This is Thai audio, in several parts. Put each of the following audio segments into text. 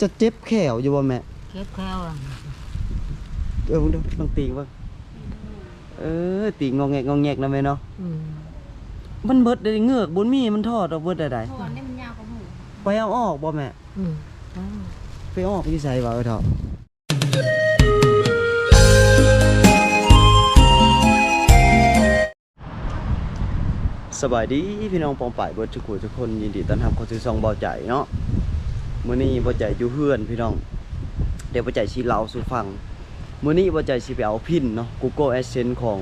จะเจ็บแขวอยู่บ่แม่เก็บแควอะเออมึงดูลองตีงเบ่งเออตีงงอแงกงอแงกนะแม่เนาะอืมมันเบิดได้เงือกบ่มีมันทอดออกเบิดได้ไดถอนนี่มันยาวกว่าหมูไปเอาออกบ่แม่อืมอืมไปออกที่ไสบ่เอ้ยเถาะสบายดีพี่น้องปองป่ายเบิดทุกคนทุกคนยินดีต้อนรับเข้าสู่ช่องเบาใจเนาะ มื้อนี้เบาใจอยู่เฮือนพี่น้อง เดี๋ยวเบาใจสิเล่าสู่ฟังมื้อนี้บ่ใจสิไปเอาพินเนาะ Google Adsense ของ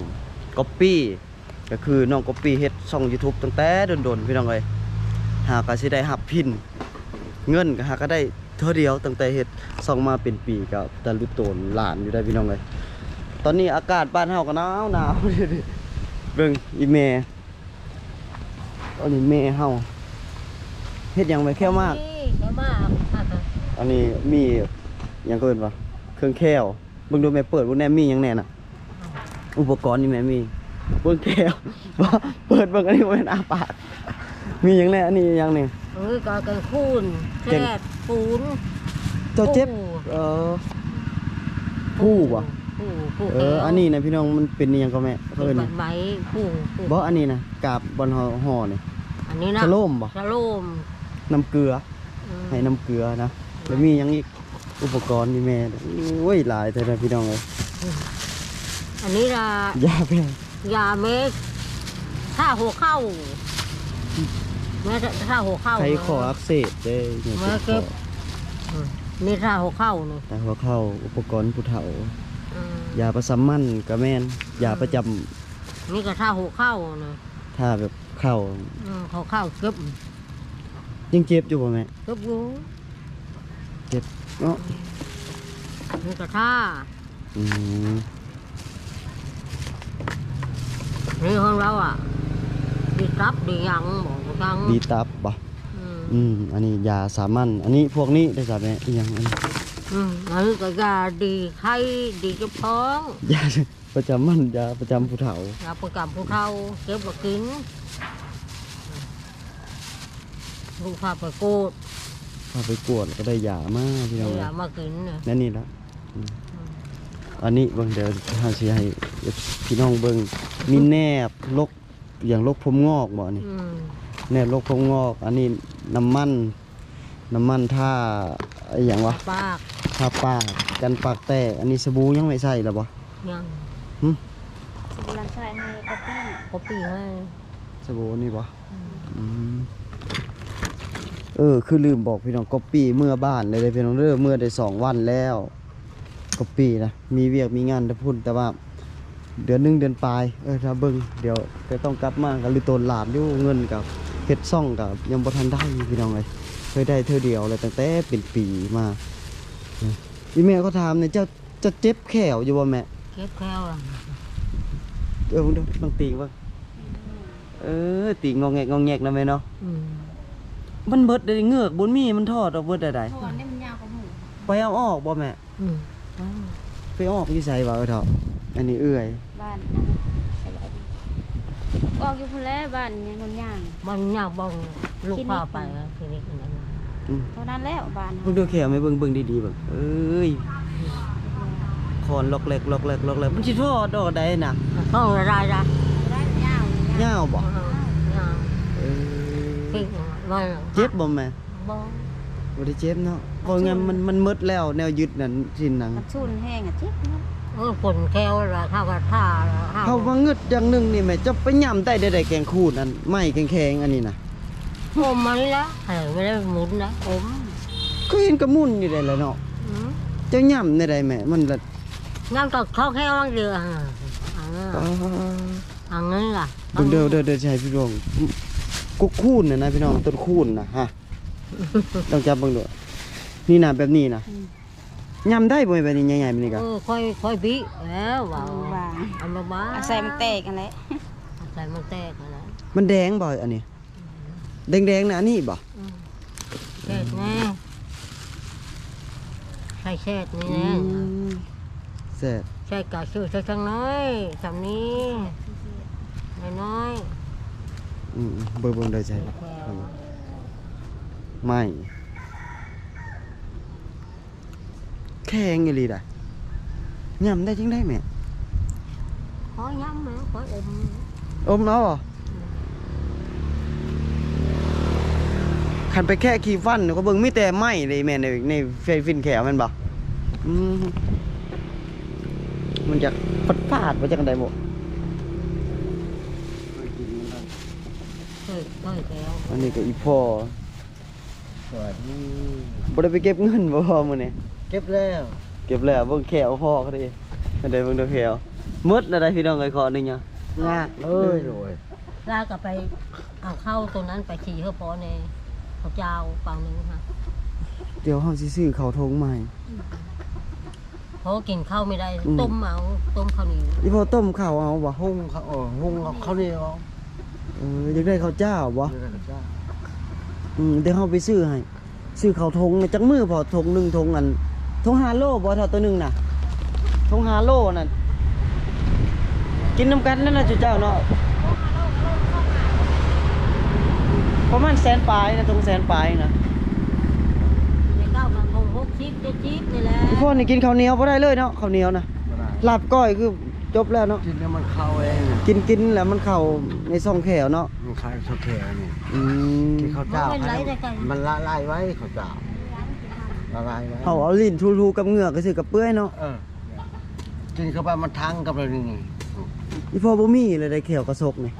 Copy ก็คือน้อง Copy เฮ็ดช่อง YouTube ตั้งแต่ดนๆพี่น้องเอ้ยหาก็สิได้รับพิน เงินก็หาก็ได้เท่าเดียวตั้งแต่เฮ็ดช่องมาเป็นปีก็ตะลุโตนหลานอยู่ได้พี่น้องเอ้ยตอนนี้อากาศบ้านเฮาก็หนาวหนาวเบิ่งอีแม่ตอนนี้แม่เฮาเฮ็ดหยังไว้แค่มาก นี่แค่มากอันนี้มีหยังก็เอิ้นว่าเครื่องแค้วเบิ่งดูแม่เปิดบ่แน่มีหยังแน่น่ะ อุปกรณ์นี่แม่มีเบิ่งแค้วบ่เปิดเบิ่งอันนี้บ่แม่นอาปากมีหยังแน่อันนี้หยังนี่เอ้ยก็กันคูนแคเก่งดปูนเจ้าเจ็บผู้เออผู้บ่ผู้ผู้เออ อันนี้นะพี่น้องมันเป็นอิหยังก็แม่เขาเพิ่เอิ้นนบัดไม้ผู้ผู้บ่อันนี้นะกาบบอนห่อห่อนี่อันนี้นะสโลมบ่สโลมน้ำเกลืออืม ให้น้ำเกลือนะแล้วมีหยังอีกอุปกรณ์นี่แม่โอ้ยหลายแต่ละพี่น้องเอ้ยอันนี้ละยาแพงยาเม็ดถ้าหัวเข้าแม่ถ้าหัวเข้าไขคออักเสบเด้เนี่ยมาเจ็บคเก็อบอืมนี่ถ้าหัวเข้านี่แต่หัวเข้าอุปกรณ์ผู้เฒ่าอืมยาประสามันก็แม่นยาประจำนี่ก็ถ้าหัวเข้านี่ถ้าแบบเข้าอืมเขาเข้าเก็บ ยังเจ็บอยู่บ่แม่เก็บอยู่เจ็บเนาะนี่ก็ท่าอืมนี่ของเราอะดีรับดียังบอกยังดีตับบ่อืมอืมอันนี้ยาสามัญอันนี้พวกนี้ได้จ้ะแม่อีหยังอันนี้อืมอันนี้ก็ยาดีไข้ดีกระเพาะยาประจำมันยาประจำผู้เฒ่า ยาประกับผู้เฒ่าเก็บมากิน ลูกพาไปโกดพาไปกวดก็ได้ยามาพี่น้องเอาเอ้ยายมากินเนี่ยนั่นนี่ละอืมอันนี้เบิ่งเดี๋ยวทางสิให้พี่น้องเบิ่งมีแนบลกอย่างลกผมงอกบ่อันนี่ อืมแนบลกผมงอก อันนี้น้ำมัน น้ำมันท่าไอ้หยังวะปากท่าปากกันปากแตกอันนี้สบู่ยังไม่ใส่หรอบ่ ยังสบู่รังชายให้ก๊อปปี้ก็ปีให้สบู่นี่บ่อืม เออคือลืมบอกพี่น้องก๊อปปี้เมื่อบ้านเลยเลยพี่น้องเด้อเมื่อได้สองวันแล้วก๊อปปี้นะมีเวียกมีงานแต่พุ่นแต่ว่า เดือนหนึงเดือนปลายเออถ้าเบิ่งเดี๋ยวก็ต้องกลับมากับลิโตนหลานอยู่เงินกับเฮ็ดซ่องกับยังบ่ทันได้พี่น้องเลยเคยได้เท่าเดียวเลยตั้งแต่เป็นปีมาพี่แม่เขาถามเนี่ยเจ้าจะเจ็บแขวอยู่บ่แม่เก็บแควอะเออมึงดูลองตีงเบ่งเออตีงงอแงกงอแงกนะแม่เนาะอื มมันเบิดได้เงือกบ่มีมันทอดออกเบิดได้ไดถอนนี่มันยาวกว่าหมูไปเอาออกบ่แม่อืมอืมไปออกอยู่ไสวะเออเถาะอันนี้เอื้อยบ้านนะสบายดีออกอยู่พุ่นแล้วบ้านยังคนย่างมันยากบ้องลูกพาไปอะทีนี้กันนั้นอืมเท่านั้นแล้วบ้านเบิ่งดูแขวไหมเบิ่งเบิ่งดีๆเบิ่งเอ้ยคอนล็อกเล็กล็อกเล็กล็อกเล็กมันสิทอดดอกได้น่ะต้องอะไรจ้ะได้ยาวเลยยาวบ่ยาวเออปิก มันเจ็บบ่แม่บ่บ่ได้เจ็บเนาะเพราะงั้นมันมันหมดแล้วแนวยึดนั่นสิ้นหนังมันชุนแห้งอะเจ็บเนาะเออคนแควละข้าวกระท่าละข้าวเฮาว่างึดอย่างหนึงนี่แม่จะไปย่ำได้ได้ได้แกงคูดอันไม้แข็งๆอันนี้น่ะอมมันละเออไม่ได้หมุนนะอมก็เห็นกระมุนอยู่ได้แหล้วเนาะอืมเจ้าย่ำได้ได้แม่มันละน้ำตกเขาแค่ว่างเดืออะอันนั้นอ๋ออันนั้นล่ะเบิ่งเด้อเด้อเด้อสิให้พี่น้อง กุกคูนน่ะนะพี่น้องต้นคูนน่ะฮะต้องจับเบิ่งดูนี่น่ะแบบนี้น่ะย่ำได้บ่แบบนี้ใหญ่ๆแบบนี้ก็เออค่อยค่อยบิแล้วว่าบางเอามาบ้าอาศัยมันแตกกันแหละใส่มันแตกอะไรมันแดงบ่อันนี้แดงๆน่ะอันนี้บ่เช็ดแน่ใส่เช็ดนี่อืแน่มแซ่บใส่กระชือใส่ช่างน้อยสำนี้น้อย อืมๆเบิ่งได้ใจๆแควไม่แข็งอีหลีได้ยำได้จังได้แม่ขอยำไหมขออมอมเอาเหรอคันไปแค่ขี้ฟันก็เบิ่งไมีแต่ไม้เลยแม่ในในเฟฟินแขวมันบอืมมันจะฟัดฟาดไปจังได๋บ่เคย เคยแล้วอันนี้ก็อีพ่อสวัสดีบ่ได้ไปเก็บเงินบ่พ่อมื้อนี้เก็บแล้วเก็บแล้วเบิ่งแขวพ่อเขาดิอันใดเบิ่งเด้อแขวหมดแล้วได้พี่น้องเอ้ยขอหนึงยังยากเลยโดยลากลับไปเอาเข้าตรงนั้นไปขี่เพื่อพอในเขาเจ้าฟังหนึงค่ะเดี๋ยวเฮาสิซื้อข้าวทงใหม่เพราะกินข้าวไม่ได้อืมต้มเอา ต้มข้าวเหนียวอีพ่อต้มข้าวเอาบ่หุ้งเขาเออหุ้งเขาเขานี่เขา เอออยากได้ข้าวเจ้าบ่เรื่องจ้าอืมเดี๋ยวเฮาไปซื้อให้ซื้อข้าวทงเนี่ยจักมือพอทงหนึงทงอันทง5โลบ่เท่าตัวหนึงน่ะทง5โลนั่นกินน้ำกันนั่นน่ะจุเจ้าเนาะประมาณแสนปลายนะทงแสนปลายนะในเก้ามาคงหกชิปเจ็ดชิปนี่แหละพี่พ่อนี่กินข้าวเหนียวบ่ได้เลยเนาะข้าวเหนียวนะไม่ได้ลาบก้อยคือ จบแล้วเนาะกินแล้วมันเข้าเองกินกินแล้วมันเข้าในซองแขวเนาะมันคลายสะเทนี่อืมกินข้าวเจ้ามันละลายไว้ข้าวเจ้าละลายไว้เอาเอาลิ้นทูๆกับเหงือกก็สิกับเปื่อยเนาะเออกินเข้าไปมันทั้งกับเลยนี่อีพ่อบ่มีเลยได้แขวกระซกนี่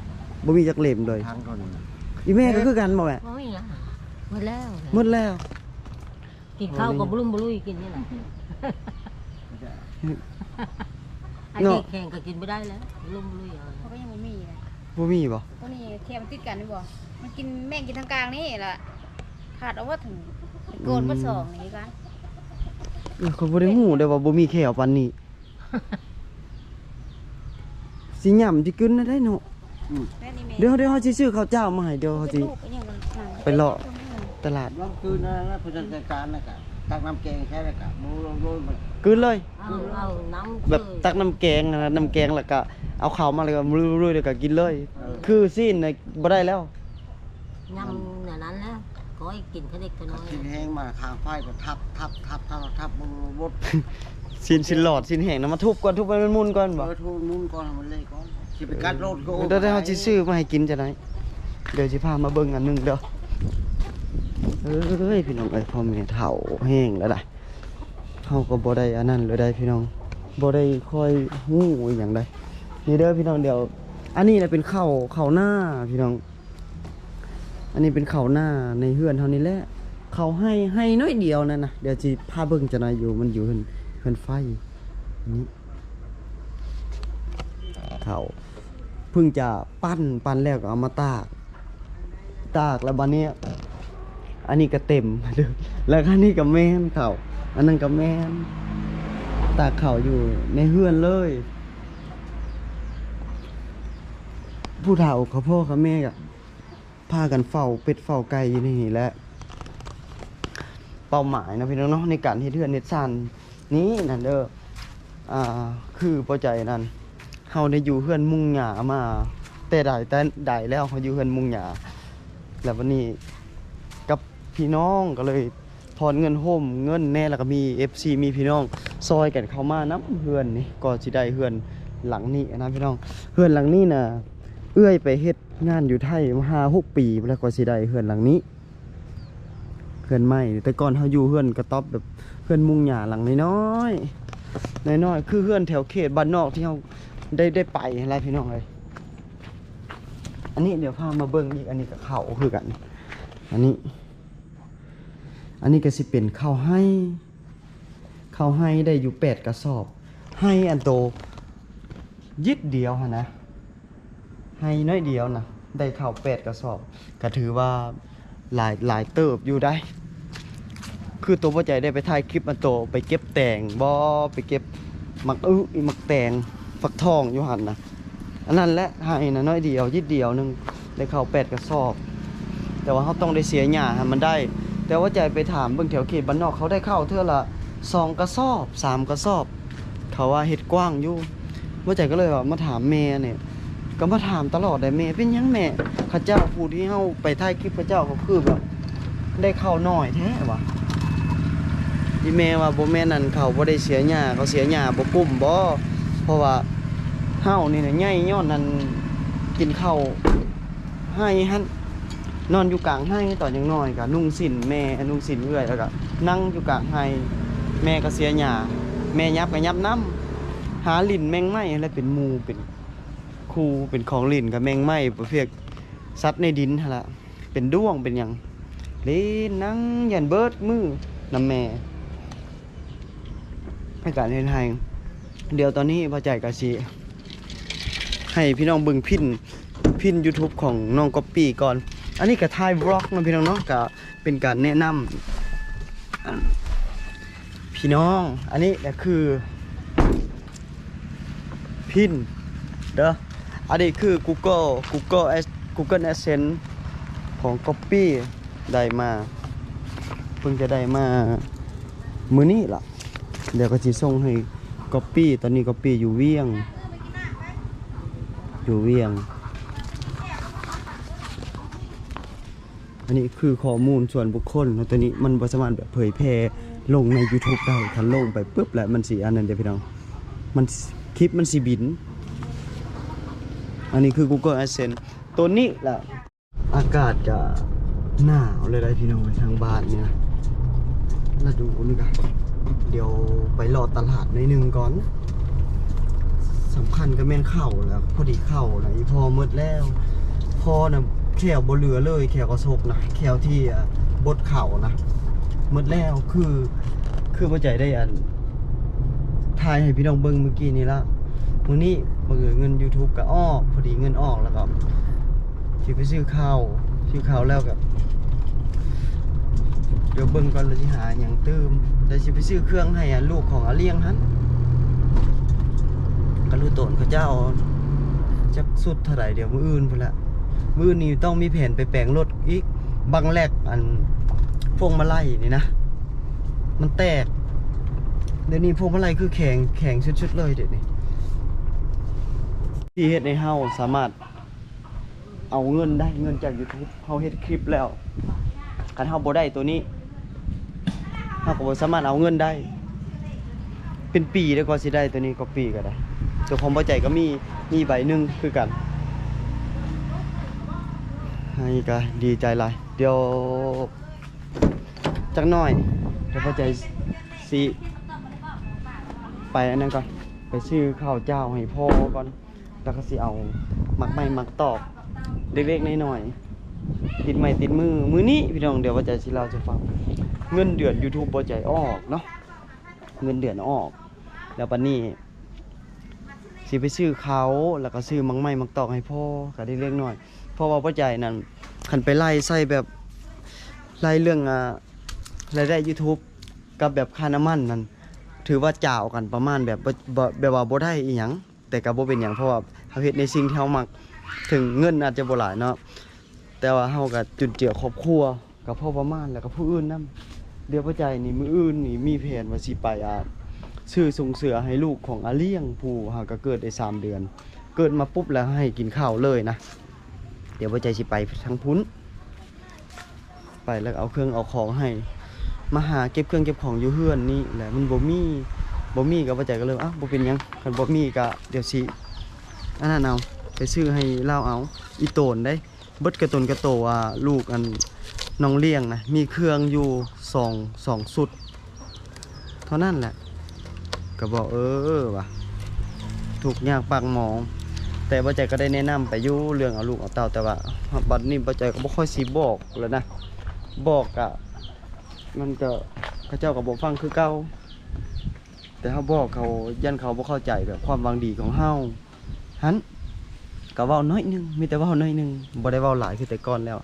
บ่มีจักเล่มเลยทั้งคนอีแม่ก็คือกันบ่แม่โอ้ยละหมดแล้วหมดแล้ว กินข้าวกับบลุ่มบลุยกินนี่แหละไอ้เนาะที่แข่งก็กินไม่ได้แล้วบลุ่มบลุยเอาเขาก็ยังบ่มีเลยบ่มีบ่ตัวนี้เทียมนติดกันนี่บ่มันกินแม่งกินทางกลางนี่ล่ะขาดเอาว่าถึงโกนมาสองนี่กันเออเขาบ่ได้ฮู้เด้อว่าบ่มีแขวปานนี้ สิย่ำสิกึนนะได้เนาะแม่นี่แม่เดี๋ยวเดี๋ยวเฮาสิซื้อข้าวเจ้ามาให้เดี๋ยวเฮาสิลูกก็ยังมันนั่งไปเลาะ ตลาดน้ำคืนนั่นนะผู้จัดการนะกะ ตักน้ำแกงแค่นั้นกะมูลงโรยมันกึนเลย เอาเอาน้ำแบบตักน้ำแกงนะน้ำแกงแล้วก็เอาข้าวมาแล้วก็รุยๆแล้วก็กินเลยคือซีนน่ะบ่ได้แล้ว ยำอย่างนั้นแล้วขอให้กินแค่เด็กแค่น้อยกินแห้งมาทางไฟก็ทับทับทับทับทับมันบดซีนสินหลอดซีนแห้งนะมาทุบก่อนทุบให้มันมุนก่อนบ่เปิดทูมุนก่อนให้มันเลยก่อนสิไปกัดรถก็เดี๋ยวเดี๋ยวเฮาสิซื้อมาให้กินจะได้เดี๋ยวสิพามาเบิ่งอันหนึงเด้อ เอ้ยพี่น้องเอ้พ่อแม่เฒ่าแห้งแล้วได้เฮาก็บ่ได้อันนั้นเลยได้พี่น้องบ่ได้ค่อยฮู้อหยังใดนี่เด้อพี่น้องเดี๋ยว อันนี้น่ะเป็นเข้าวข้าหน้าพี่น้อง อันนี้เป็นเข้าหน้าในเฮือนเท่านี้แหละเขาให้ให้น้อยเดียวนั่นนะเดี๋ยวสิพาเบิ่งจะน่อยอยู่มันอยู่เฮือนเฮือนไฟนนี้เขาเพิ่งจะปั้นปั้นแล้วก็เอามาตาก ตากแล้วบัดเนี้ อันนี้ก็เต็มแล้วอันนี้ก็แม่นเขาอันนั้นก็แม่นตากเขาอยู่ในเฮือนเลย ผู้เฒ่าเขาพ่อเขาแม่ก็พากันเฝ้าเป็ดเฝ้าไก่อยู่นี่แหละเป้าหมายนะพี่น้องเนาะในการเฮ็ดเฮือนเฮ็ดซ่านนี้นั่นเด้ออ่าคือพอใจนั่นเฮาได้อยู่เฮือนมุงหญ้ามาแต่ใดแต่ใดแล้วเฮาอยู่เฮือนมุงหญ้าแล้ววันนี้ พี่น้องก็เลยถอนเงินโฮมเงินแน่แล้วก็มี FC มีพี่น้อง ซอยกันเข้ามานํเฮือนนี่ก็สิได้เฮือนหลังนี้นะพี่น้องเฮือนหลังนี้น่ะเอื้อยไปเฮ็ดงานอยู่ไทยมาห้าหกปีแล้วก็สิได้เฮือนหลังนี้เฮือนใหม่แต่ก่อนเฮาอยู่เฮือนกระต๊อบแบบเฮือนมุงหญ้าหลังน้อยๆน้อยๆคือเฮือนแถวเขตบ้านนอกที่เฮาได้ได้ไปอะไรพี่น้องเลยอันนี้เดี๋ยวพามาเบิ่งอีกอันนี้ก็เขาคือกัน อันนี้ อันนี้ก็สิเป็นข้าวให้ข้าวให้ได้อยู่แปดกระสอบ ให้อันโตยิดเดียวหั้นะ ให้น้อยเดียวนะได้ข้าวเป็ดกระสอบ ก็ถือว่าหลายหลายเติบอยู่ได้ คือตัวพ่อใจได้ไปถ่ายคลิปมาโตไปเก็บแตงบ่ไปเก็บมักอื้ออมักแตงฟักทองอยู่หันนะอันนั้นแหละให้นะน้อยเดียวยิดเดียวหนึงได้ข้าวเป็ดกระสอบ แต่ว่าเขาต้องได้เสียหญ้าให้มันได้ แต่ว่าใจไปถามเบิ่งแถวเขตบ้านนอกเขาได้เข้าเท่าละสองกระสอบสามกระสอบ เขาว่าเฮ็ดกว้างอยู่ว่าใจก็เลยว่ามาถามแม่เนี่ยก็มาถามตลอดได้แม่เป็นยังแม่ข้าเจ้าผู้ที่เฮาไปถ่ายคลิปข้าเจ้าเขาคือแบบได้เข้าวน้อยแท้วะอีแม่ว่าโบแม่นั่นเขาบ่ได้เสียหญ้าเขาเสียหญ้าบ่ปุ้มบ่เพราะว่าเฮานี่น่ะใหญ่ย้อนนั้นกินข้าวให้หั่น นอนอยู่กลางให้ตอนยังน้อยก็นุ่งสินแม่นุ่งสินเอื้อยแล้วก็นั่งอยู่กลางให้แม่ก็เสียหญ้าแม่ยับก็ยับน้หาลินแมงไม้แล้วเป็นมูเป็นคูเป็นของลินกับแมงไม้ประเภทสัตว์ในดินหั่นล่ะเป็นด้วงเป็นหยังเล่นนั่งยันเบิดมือนำแม่ให้การเลนให้เดี๋ยวตอนนี้พอใจกะสิให้พี่น้องบิ่งพินพิน YouTube ของน้องก๊อปปี้ก่อน อันนี้ก็ถ่ายบล็อกนาะพี่น้องเนาะก็เป็นการแนะนำพี่น้อง อันนี้ก็คือ พินเด้ออันนี้คือ Google Google Ad- Google Adsense ของ Copy ได้มาเพิ่งจะได้มามือนี้ล่ะ เดี๋ยวก็จะส่งให้ Copy ตอนนี้ Copy อยู่เวียง อยู่เวียง อันนี้คือข้อมูลส่วนบุคคลแล้วตัวนี้มันบ่สามารถแบบเผยแพร่ลงใน YouTube ได้ถ้าลงไปปุ๊บแล้วมันสิอันนั้นเด้อพี่น้อง มันคลิปมันสิบิน อันนี้คือ Google Adsense ตัวนี้แหละอากาศจะหนาวเลยได้พี่น้องทางบ้านเนี่ยแล้วดูนี่กันเดี๋ยวไปรอตลาดในอยหนึ่งก่อน สำคัญก็แม่นเข่าแล้วพอดีเข่านะอีพอหมดแล้ว พอนะ แขวบเหลือเลยแขวกระซกนะแขวที่บดเข่านะหมดแล้วคือคือพ่อใจได้อันถ่ายให้พี่น้องเบิ่งเมื่อกี้นี่ละมื้อนี้บังเอิญเงิน YouTube ก็ออกพอดีเงินออกแล้วก็สิไปซื้อข้าวซื้อข้าวแล้วกับเดี๋ยวเบิ่งก่อนเราสิหาอย่างเติมเดี๋ยวสิไปซื้อเครื่องให้อะลูกของอาเลียงหันก็รู้ตนเขาเจ้าจักสุดเท่าไหร่เดี๋ยวมืออื่นพุ่นละ มื้อนนี่ต้องมีแผนไปแปลงรถอีกบังแรกอันพวงมาลัยนี่นะ มันแตก เดี๋ยวนี้พวงมาลัยคือแข็งแข็งชุดๆเลยเดี๋ยวนี้ที่เฮ็ดในเฮาสามารถเอาเงินได้เงินจาก YouTube เฮาเฮ็ดคลิปแล้วคันเฮาบ่ได้ตัวนี้เฮาก็บ่สามารถเอาเงินได้ เป็นปีแล้วก็สิได้ตัวนี้ก็ปีก็ได้ตัวของบ่ใจก็มีมีใบหนึ่งคือกัน ให้ก็ดีใจหลายเดี๋ยวจักหน่อยเดี๋ยวบ่ใจสิไปอันนั้นก่อนไปซื้อข้าวเจ้าให้พ่อก่อนแล้วก็สิเอามักไม้มักตอกเล็กๆน้อยๆติดไม้ติดมือมือนี้พี่น้องเดี๋ยวว่าจะสิเราจะฟังเงินเดือน YouTube บ่ใจออกเนาะเงินเดือนออก แล้วปันนี้สิไปซื้อเขาแล้วก็ซื้อมังไม้มักตอกให้พ่อก็ได้เล็กน้อย เพราะว่าบ่ใจนั่นคันไปไล่ใส่แบบไล่เรื่องอ่ารายได้ YouTube กับแบบค่าน้ำมันนั่นถือว่าจ่าวกันประมาณแบบบ่บ่แบบว่าบ่ได้อีหยังแต่ก็บ่เป็นหยังเพราะว่าเฮาเฮ็ดในสิ่งที่เฮามักถึงเงินอาจจะบ่หลายเนาะแต่ว่าเฮาก็จุนเจือครอบครัวกับพ่อประมาณแล้วก็ผู้อื่นนํเดี๋ยวพ่อใจนี่มื้ออื่นนี่มีแผนว่าสิไปอ่าซื้อส่งเสือให้ลูกของอาเลี้ยงผู้หาก็เกิดได้3เดือน เกิดมาปุ๊บแล้วให้กินข้าวเลยนะ เดี๋ยวพ่อใจสิไปทางพุ้น ไปแล้วเอาเครื่องเอาของให้ มาหาเก็บเครื่องเก็บของอยู่เฮือนนี่แหละมันบ่มีบ่มีก็พ่อใจก็เลยอะบ่เป็นหยังคันบ่มีก็เดี๋ยวสิอันนั้นเอาไปซื้อให้เล่าเอาอีโตนได้เบิดกระตนกระโตว่าลูกอันน้องเลี้ยงนะมีเครื่องอยู่สองสองสุด เท่านั้นแหละก็บอกเออว่ะถูกยากปากหมอง แต่บ่ใจก็ได้แนะนำไปอยู่เรื่องเอาลูกเอาเต้าแต่ว่าบัดนี้บ่ใจก็บ่ค่อยสิบอกแล้วนะบอกอะมันก็เขาเจ้าก็บ่ฟังคือเก่าแต่เฮาบอกเขายันเขาบ่เข้าใจแบบความหวังดีของเฮาหันก็เว้าน้อยหนึงมีแต่เว้าน้อยหนึงบ่ได้เว้าหลายคือแต่ก่อนแล้ว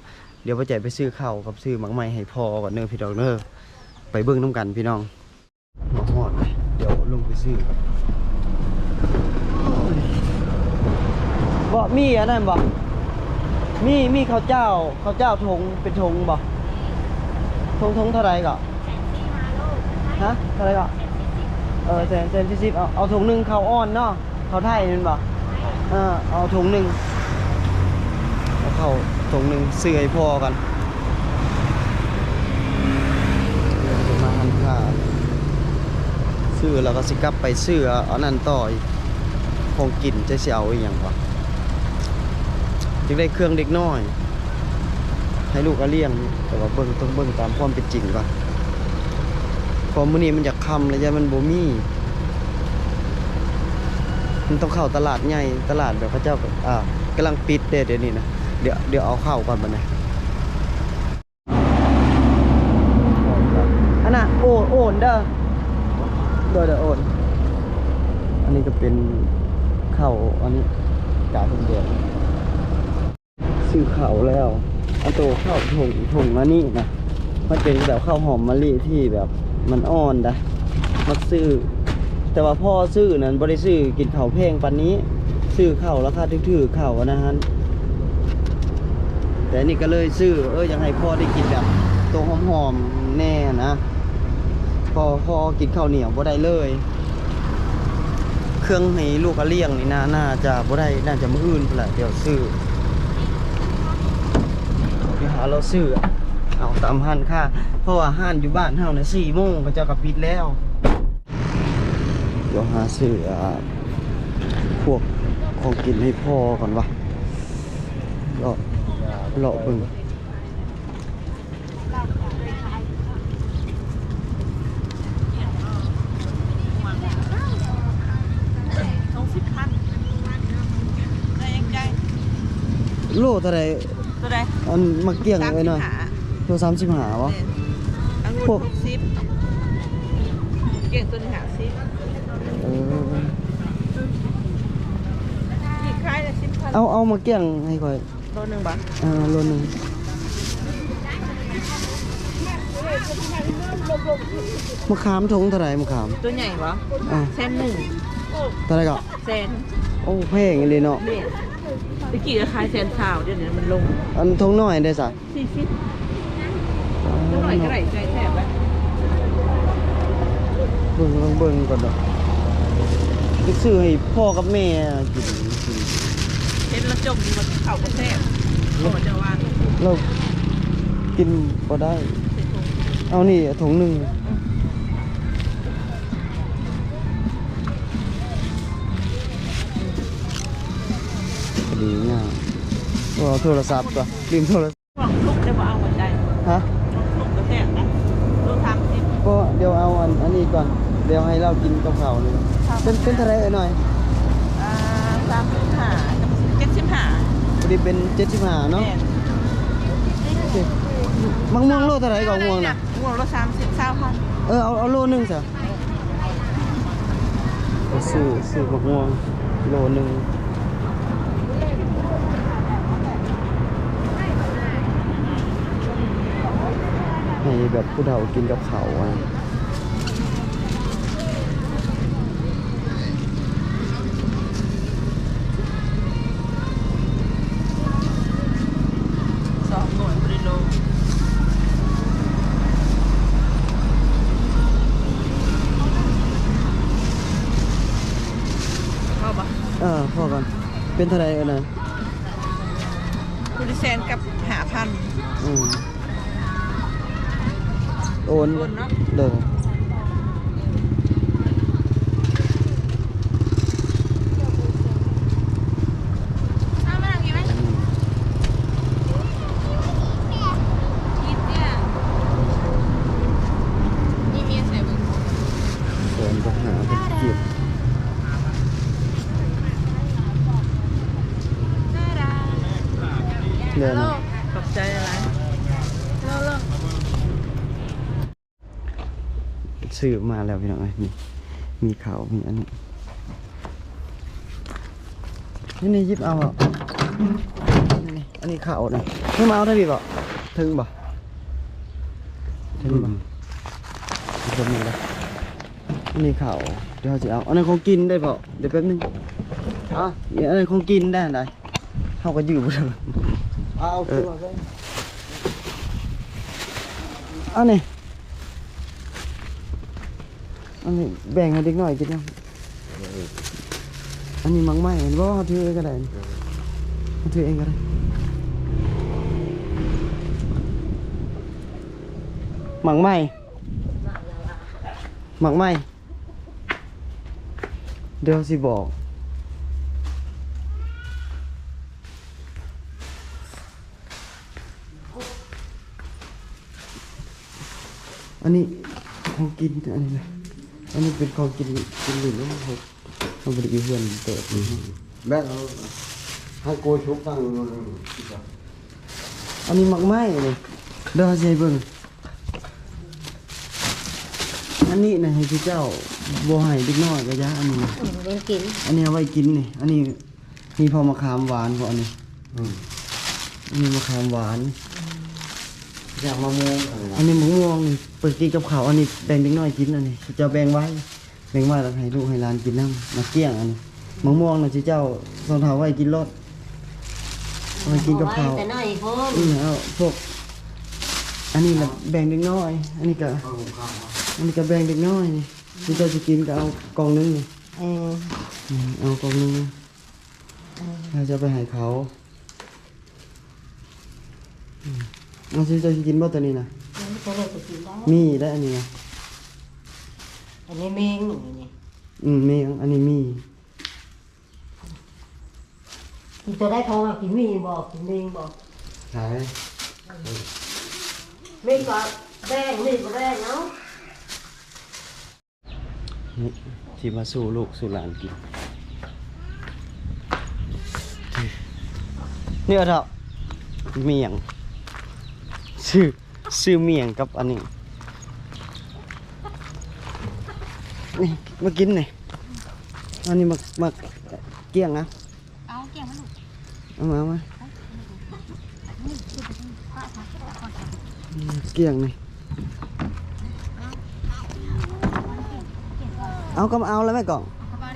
เดี๋ยวพ่อใจไปซื้อข้าวกับซื้อหมักไม้ให้พ่อก่อนเด้อพี่น้องเด้อไปเบิ่งน้ำกันพี่น้องมาฮอดเดี๋ยวลงไปซื้อครับ บ่มีอันนั้นบ่มีมีข้าวเจ้าข้าวเจ้าทงเป็นทงบ่ทงทงเท่าไรก็ฮะเท่าไรก็เออแสนแสนสี่สิบเอาเอาถุงหนึ่งข้าวอ้อนเนาะข้าวไทยแมันบ่เออเอาถุงหนึ่งเอาเข้าถุงหนึ่งซื้อให้พ่อกันมาหันค่าซื้อแล้วก็สิกลับไปซื้อเอานั่นต่ออีกของกินจะสิเอาอีหยังวะ จึงได้เครื่องเด็กน้อย ให้ลูกก็เลี้ยง แต่ว่าเบิ่งต้องเบิ่งตามความเป็นจริงก่อนเพอมื้อนี้มันอยากคำแล้วยามันโบมี่มันต้องเข้าตลาดใหญ่ตลาดแบบพระเจ้าก็อ่ากำลังปิดเด้เดี๋ยวนี้นะเดี๋ยวเดี๋ยวเอาเข้าก่อนบัดนี้อันน่ะโอนโอนเด้อเด้อเด้อโอนอันนี้ก็เป็นเข้าอันนี้กาเป็นเดียว ซื้อข้าวแล้วอันโตข้าวถุงถุงอันนี้นะมันเป็นแบบข้าวหอมมะลิที่แบบมันอ่อนนะมักซื้อ แต่ว่าพ่อซื้อนั้นบริซื้อกินข้าวแพงปันนี้ ซื้อข้าวราคาถือๆข้าวนะฮะแต่นี่ก็เลยซื้อเอออยากให้พ่อได้กินแบบตัวหอมๆแน่นะพอพอกินข้าวเหนียวบ่ได้เลย เครื่องให้ลูกก็เลี้ยงนี่นะน่าจะบ่ได้น่าจะมื้ออื่นพุ่นแหละเดี๋ยวซื้อ หาเราซื้อเอาตามห้านค่าเพราะว่าห้านอยู่บ้านเฮาเนี่ยสี่โมงก็จะกับปิดแล้วเดี๋ยวหาซื้อพวกของกินให้พ่อก่อนวะเลาะเลาะเบิ่งต้อโลเท่าไร ตัวใดอันมาเกี่ยงสามไว้สิหน่บอยหาตัวสามสิบหาวะ อังุ่นพวก หกสิบเก่งตัวหนึ่งหาสิบเอออีกคล้ายละสิบพันเอาเอามาเกี่ยงให้ค่อยโลหนึ่งบาทอ่าโลหนึงมะขามทงเท่าไหรมะขามตัวใหญ่ปะอ่าเส้นหนึ่งเท่าไหรก็เซนโอ้แพงเลยเนาะเบ็ด ตะกี้ก็ขายเซนสาวเดี๋ยวนี้มันลงอันทงน้อยได้สะสี่สิบตัวหน่อยก็ไหลใจแทบแล้วเบิ่งลองเบิ่งก่อนเนาะจะซื้อให้พ่อกับแม่กินกินเห็นแล้วจมอยู่บนเขาก็แทบโอ้จะว่าเรากินพอได้เสร็จตรงเอานี่ถุงหนึ่ง พอดีง่ายเอาโทรศัพท์ก่อนลืมโทรศัพท์กล่องลูกจะว่าเอาหัวใจฮะลูกก็แทบนะลูกทำสิบก็เดี๋ยวเอาอันอันนี้ก่อน เดี๋ยวให้เรากินกับข้าวนี่เป็นเป็นเท่าไหรเอ่ยหน่อยอ่าสามสิบห้ากับเจ็ดสิบห้าพอดีเป็นเจ็ดสิบห้าเนาะแม่นโอเคมังม่วงโลเท่าไหรกับม่วงนะม่วงละสามสิบเศร้าพันเออเอาเอาโลหนึงสิซื้อซื้อมะม่วงโลหนึงให้ แบบผู้เฒ่ากินกับเขาวอะสองหน่วยบริโลเข้าปะเออพอกัน เป็นเท่าไหรเอ่ยหน่อยคุณดิเซนกับหาพันอืม โอนโอนเนาะเด้อ เอามาทางนี้ไหมกินเนี่ยนี่เมียใส่บุญ โอนก็หาเป็นเกียบ น่ารัก เดิน ขอบใจอะไร เลิกเลิก ซื้อมาแล้วพี่น้องเอ้ยนี่มีเขาวมีอันนี้นี่นี่หยิบเอาอะนี่นี่อันนี้เขาวนะไม่มาเอาได้ดีป่ะถึงป่ะถึงป่ะถึงมาแล้วอันนี้เขาวเดี๋ยวเราจะเอาอันนั้นของกินได้ป่ะเดี๋ยวแป๊บนึงอะนี่อันนั้นของกินได้ไหนเขาก็ยืมไปเลยเอาเอาขึ้นมาเลยอันนี้ อันนี้แบ่งให้เด็กหน่อยกินยังอันนี้มังไม่เห็นว่าเขาถือเองก็ได้เขาถือเองก็ได้มังไม่มังไม่เดี๋ยวสิบอกอันนี้ของกินอันนี้นะ อันนี้เป็นของกินกินหรือว่าเขาเขาบริกิเพื่อนเติบนี่แม่เอาให้โกยชุบตั้งอันนี้หมักไม้เลยเดี๋ยวจะให้เบิ่งอันนี้นะให้พี่เจ้าบัวห้เด็กน้อยก็ยะอันนี้ อืมเล่นกินอันนี้เอาไว้กินนี่ อันนี้มีพอมะขามหวานพออันนี้อืม อันนี้มะขามหวาน อยากมะม่วงอะไรอันนี้มะม่วงนี่เปิดกินกับข้าวอันนี้แบ่งเด็กน้อยกินอันนี้จะแบ่งไว้แบ่งไว้แล้วให้ลูกให้หลานกินน้ำมาเกลี้ยงอันนี้มะม่วงนะที่เจ้าสองเท้าไว้กินรสเอาไว้กินกับข้าวแต่น้อยพร้อมอืมเอาพวก อันนี้ละแบ่งเด็กน้อย อันนี้ก็เอาข้าวมาอันนี้ก็แบ่งเด็กน้อยนี่ที่เจ้าจะกินก็เอากล่องหนึงนี่เอออืมเอากล่องหนึงนี่เราจะไปให้เขาอืม เอาที่เจ้าจะกินบ่ตัวนี้นะอันนี้ก็เลยจะกินได้มีได้อันนี้นะอันนี้เมงหนูนี่อืมมีอันนี้มีกินตัวได้ทองอะกินมีบอกกินเมงบอกใช่เมงก็แดงนี่ก็แดงเนาะนี่ที่มาสู่ลูกสู่หลานกินนี่เอาเถอะเมียง ซื้อซื้อเมียงกับอันนี้นี่มากินนี่อันนี้มามาเกี่ยงนะเอาเกี่ยงมาลูกเอามาเอามาเกี่ยงนี่เอาก็มาเอาแล้วแม่กล่องเข้าบ้าน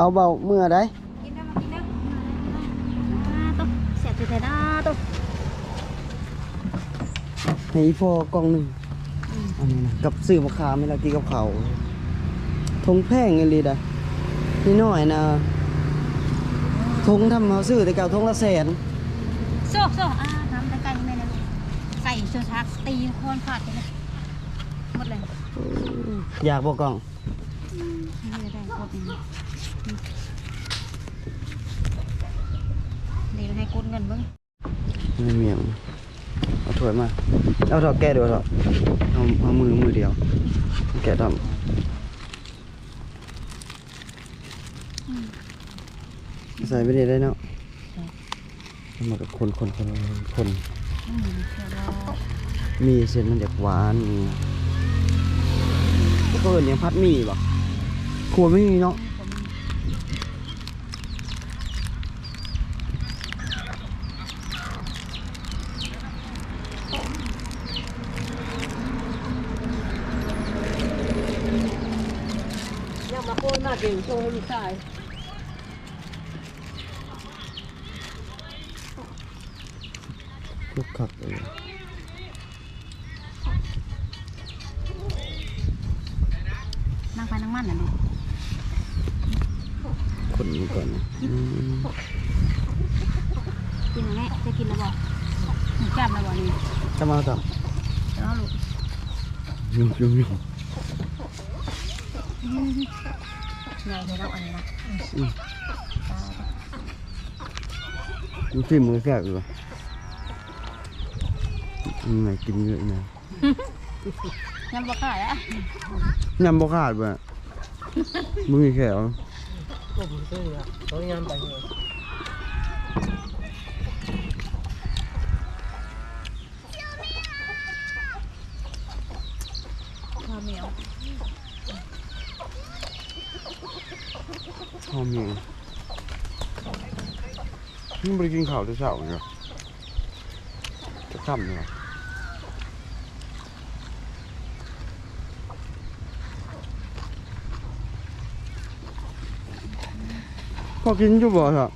เอาเบาเมื่อได้ กินได้มากินได้อ่าตุ๊กเสียบใจได้ตุ๊ก ให้อีพ่อกล่องหนึ่งอันนี้นะกับซื้อมะขามไม่ละกินกับเขาวทงแพงเงินลีได้นี่น้อยนะทงทำเขาซื้อแต่เก่าทงละแสนโซ่โซ่อ่าทำได้ไก่แม่นะลูกไก่ชนชักตีโคนขาดไปเลยหมดเลยอยากบอกกล่องนี่ได้ครบนี่นี่ให้กดเงินเบิ้งไม่เมียง เอาถ้วยมา เอาถอดแก้เดี๋ยวเถอะเอาเอามือมือเดียว แกะทำใส่ไปได้ได้เนาะมากับคนคนคนคนมีเส้นมันจากหวานนี่ก็เอินยังพัดมีบ่ครัวไม่มีเนาะ ยังมาโคนมาเดี๋ยวโชว์ลูกชายคึกคักเลยนั่งไปนั่งมันนะลูกคนนี้ก่อนนะอืมกินแม่จะกินแล้วบ่หนูจับแล้วบ่นี่จะมาต่อเดี๋ยวเอาลูกยุ่งยุ่งยุ่ง Mm-hmm. ใหญ่เลยแล้วอันนี้นะมันฟิล์มมือแซ่บอยู่มันไหนกินเยอะนะยำบ่ขายอะยำบ่ขาดบ่ะมึงมีแขว ผมซื้ออะเขายำไปเลย ข้าวเหนียว หอมอยู่นี่ ไม่ได้กินข้าวที่เช้าเลยเหรอจะค่ำเลยเหรอพอกินอยู่บ่เหรอ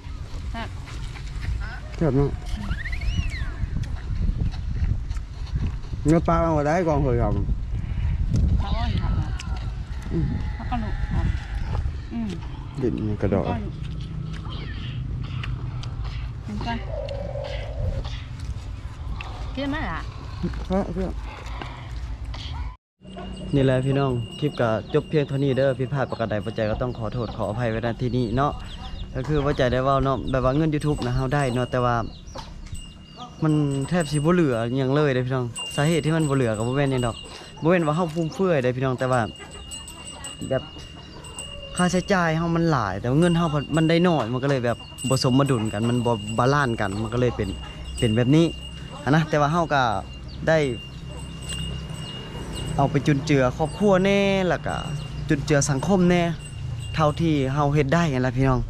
เจ็บเนาะเนื้อปลาเอาได้ก่อนเคยครับข้าวอ้อยครับข้าวกระลูกครับอืมดินกระดอก ก้อยเพื่อนั่งอะนี่แหละพี่น้อง คลิปก็จบเพียงเท่านี้เด้อผิดพลาดประการใดปัจจัยก็ต้องขอโทษขออภัยไว้ณที่นี้เนาะก็คือว่าใจได้ว่าเนาะแบบว่าเงิน YouTube นะเฮาได้เนาะแต่ว่า มันแทบสิบ่เหลือหยังเลยเด้พี่น้องสาเหตุที่มันบ่เหลือก็บ่แม่นหยังดอกบ่แม่นว่าเฮาฟุ่มเฟือยเด้พี่น้องแต่ว่าแบบ ค่าใช้จ่ายเฮามันหลาย แต่ว่าเงินเฮามันได้น้อยมันก็เลยแบบบ่สมดุลกัน มันบ่บาลานซ์กัน มันก็เลยเป็นเป็นแบบนี้นะแต่ว่าเฮาก็ได้เอาไปจุนเจือครอบครัวแน่แล้วก็จุนเจือสังคมแน่เท่าที่เฮาเฮ็ดได้นั่นละพี่น้อง